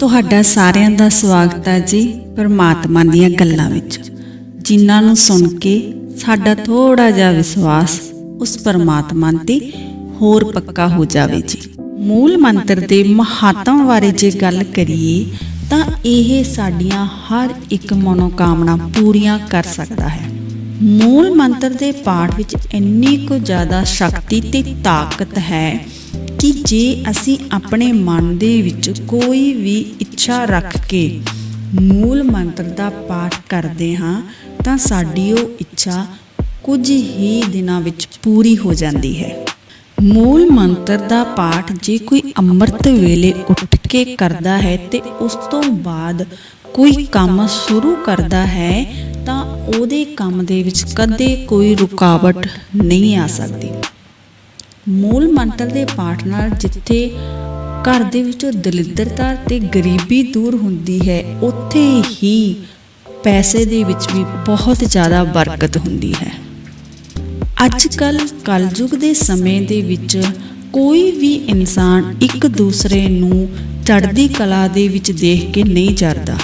ਤੁਹਾਡਾ ਸਾਰਿਆਂ ਦਾ ਸਵਾਗਤ ਹੈ ਜੀ ਪਰਮਾਤਮਾ ਦੀਆਂ ਗੱਲਾਂ ਵਿੱਚ। ਜਿਨ੍ਹਾਂ ਨੂੰ ਸੁਣ ਕੇ ਸਾਡਾ ਥੋੜਾ ਜਿਹਾ ਵਿਸ਼ਵਾਸ ਉਸ ਪਰਮਾਤਮਾ ਤੇ ਹੋਰ ਪੱਕਾ ਹੋ ਜਾਵੇ ਜੀ। ਮੂਲ ਮੰਤਰ ਦੇ ਮਹਾਤਮ ਬਾਰੇ ਜੇ ਗੱਲ ਕਰੀਏ, ਤਾਂ ਇਹ ਸਾਡੀਆਂ ਹਰ ਇੱਕ ਮਨੋਕਾਮਨਾ ਪੂਰੀਆਂ ਕਰ ਸਕਦਾ ਹੈ। ਮੂਲ ਮੰਤਰ ਦੇ ਪਾਠ ਵਿੱਚ ਇੰਨੀ ਕੁ ਜ਼ਿਆਦਾ ਸ਼ਕਤੀ ਤੇ ਤਾਕਤ ਹੈ ਕਿ ਜੇ ਅਸੀਂ ਆਪਣੇ ਮਨ ਦੇ ਵਿੱਚ ਕੋਈ ਵੀ ਇੱਛਾ ਰੱਖ ਕੇ ਮੂਲ ਮੰਤਰ ਦਾ ਪਾਠ ਕਰਦੇ ਹਾਂ, ਤਾਂ ਸਾਡੀ ਉਹ ਇੱਛਾ ਕੁਝ ਹੀ ਦਿਨਾਂ ਵਿੱਚ ਪੂਰੀ ਹੋ ਜਾਂਦੀ ਹੈ। ਮੂਲ ਮੰਤਰ ਦਾ ਪਾਠ ਜੇ ਕੋਈ ਅੰਮ੍ਰਿਤ ਵੇਲੇ ਉੱਠ ਕੇ ਕਰਦਾ ਹੈ ਤੇ ਉਸ ਤੋਂ ਬਾਅਦ ਕੋਈ ਕੰਮ ਸ਼ੁਰੂ ਕਰਦਾ ਹੈ, ਤਾਂ ਉਹਦੇ ਕੰਮ ਦੇ ਵਿੱਚ ਕਦੇ ਕੋਈ ਰੁਕਾਵਟ ਨਹੀਂ ਆ ਸਕਦੀ। ਮੂਲ ਮੰਤਰ ਦੇ ਪਾਠ ਨਾਲ ਜਿੱਥੇ ਘਰ ਦੇ ਵਿੱਚੋਂ ਦਲਿੱਦਰਤਾ ਤੇ ਗਰੀਬੀ ਦੂਰ ਹੁੰਦੀ ਹੈ, ਉੱਥੇ ਹੀ ਪੈਸੇ ਦੇ ਵਿੱਚ ਵੀ ਬਹੁਤ ਜ਼ਿਆਦਾ ਬਰਕਤ ਹੁੰਦੀ ਹੈ। ਅੱਜ ਕੱਲ ਕਲਯੁਗ ਦੇ ਸਮੇਂ ਦੇ ਵਿੱਚ ਕੋਈ ਵੀ ਇਨਸਾਨ ਇੱਕ ਦੂਸਰੇ ਨੂੰ ਚੜ੍ਹਦੀ ਕਲਾ ਦੇ ਵਿੱਚ ਦੇਖ ਕੇ ਨਹੀਂ ਜਰਦਾ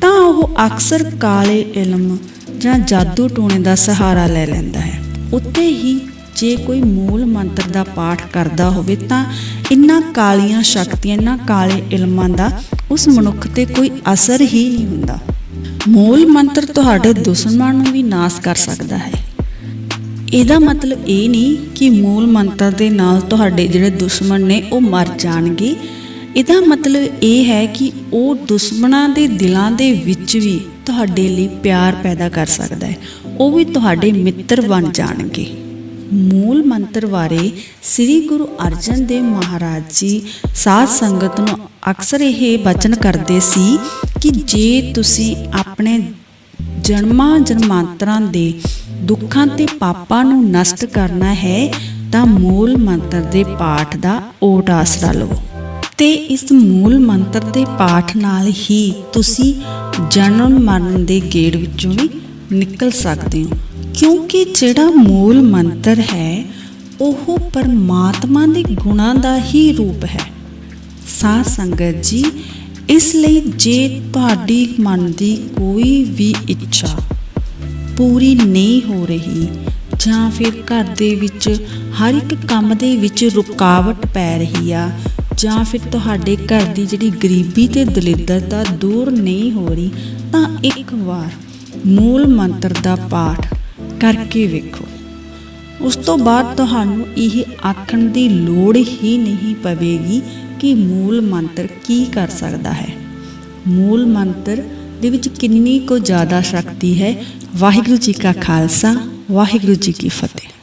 ਤਾਂ ਉਹ ਅਕਸਰ ਕਾਲੇ ਇਲਮ ਜਾਂ ਜਾਦੂ ਟੋਣੇ ਦਾ ਸਹਾਰਾ ਲੈ ਲੈਂਦਾ ਹੈ। ਉੱਤੇ ਹੀ ਜੇ ਕੋਈ ਮੂਲ ਮੰਤਰ ਦਾ ਪਾਠ ਕਰਦਾ ਹੋਵੇ ਤਾਂ ਇਨ੍ਹਾਂ ਕਾਲੀਆਂ ਸ਼ਕਤੀਆਂ, ਇਨ੍ਹਾਂ ਕਾਲੇ ਇਲਮਾਂ ਦਾ ਉਸ ਮਨੁੱਖ ਤੇ ਕੋਈ ਅਸਰ ਹੀ ਨਹੀਂ ਹੁੰਦਾ। ਮੂਲ ਮੰਤਰ ਤੁਹਾਡੇ ਦੁਸ਼ਮਣ ਨੂੰ ਵੀ ਨਾਸ ਕਰ ਸਕਦਾ ਹੈ। ਇਹਦਾ ਮਤਲਬ ਇਹ ਨਹੀਂ ਕਿ ਮੂਲ ਮੰਤਰ ਦੇ ਨਾਲ ਤੁਹਾਡੇ ਜਿਹੜੇ ਦੁਸ਼ਮਣ ਨੇ ਉਹ ਮਰ ਜਾਣਗੇ। ਇਹਦਾ ਮਤਲਬ ਇਹ ਹੈ ਕਿ ਉਹ ਦੁਸ਼ਮਣਾਂ ਦੇ ਦਿਲਾਂ ਦੇ ਵਿੱਚ ਵੀ ਤੁਹਾਡੇ ਲਈ ਪਿਆਰ ਪੈਦਾ ਕਰ ਸਕਦਾ ਹੈ। ਉਹ ਵੀ ਤੁਹਾਡੇ ਮਿੱਤਰ ਬਣ ਜਾਣਗੇ। ਮੂਲ ਮੰਤਰ ਬਾਰੇ ਸ੍ਰੀ ਗੁਰੂ ਅਰਜਨ ਦੇਵ ਮਹਾਰਾਜ ਜੀ ਸਾਧ ਸੰਗਤ ਨੂੰ ਅਕਸਰ ਇਹ ਬਚਨ ਕਰਦੇ ਸੀ ਕਿ ਜੇ ਤੁਸੀਂ ਆਪਣੇ ਜਨਮਾਂ ਜਨਮਾਂਤਰਾਂ ਦੇ ਦੁੱਖਾਂ ਤੇ ਪਾਪਾਂ ਨੂੰ ਨਸ਼ਟ ਕਰਨਾ ਹੈ, ਤਾਂ ਮੂਲ ਮੰਤਰ ਦੇ ਪਾਠ ਦਾ ਓਟ ਆਸਰਾ ਲਵੋ। ਤੇ ਇਸ ਮੂਲ ਮੰਤਰ ਦੇ ਪਾਠ ਨਾਲ ਹੀ ਤੁਸੀਂ ਜਨਮ ਮਰਨ ਦੇ ਗੇੜ ਵਿੱਚੋਂ ਵੀ ਨਿਕਲ ਸਕਦੇ ਹੋ। ਕਿਉਂਕਿ ਜਿਹੜਾ ਮੂਲ ਮੰਤਰ ਹੈ, ਉਹ ਪਰਮਾਤਮਾ ਦੇ ਗੁਣਾਂ ਦਾ ਹੀ ਰੂਪ ਹੈ। ਸਾਧ ਸੰਗਤ ਜੀ, ਇਸ ਲਈ ਜੇ ਤੁਹਾਡੀ ਮਨ ਦੀ ਕੋਈ ਵੀ ਇੱਛਾ ਪੂਰੀ ਨਹੀਂ ਹੋ ਰਹੀ ਜਾਂ ਫਿਰ ਘਰ ਦੇ ਵਿੱਚ ਹਰ ਇੱਕ ਕੰਮ ਦੇ ਵਿੱਚ ਰੁਕਾਵਟ ਪੈ ਰਹੀ ਆ ਜਾਂ ਫਿਰ ਤੁਹਾਡੇ ਘਰ ਦੀ ਜਿਹੜੀ ਗਰੀਬੀ ਤੇ ਦਲਿੱਦਰਤਾ ਦੂਰ ਨਹੀਂ ਹੋ ਰਹੀ, ਤਾਂ ਇੱਕ ਵਾਰ ਮੂਲ ਮੰਤਰ ਦਾ ਪਾਠ ਕਰਕੇ ਵੇਖੋ। ਉਸ ਤੋਂ ਬਾਅਦ ਤੁਹਾਨੂੰ ਇਹ ਆਖਣ ਦੀ ਲੋੜ ਹੀ ਨਹੀਂ ਪਵੇਗੀ ਕਿ ਮੂਲ ਮੰਤਰ ਕੀ ਕਰ ਸਕਦਾ ਹੈ। ਮੂਲ ਮੰਤਰ ਦੇ ਵਿੱਚ ਕਿੰਨੀ ਕੁ ਜ਼ਿਆਦਾ ਸ਼ਕਤੀ ਹੈ। ਵਾਹਿਗੁਰੂ ਜੀ ਕਾ ਖਾਲਸਾ, ਵਾਹਿਗੁਰੂ ਜੀ ਕੀ ਫਤਿਹ।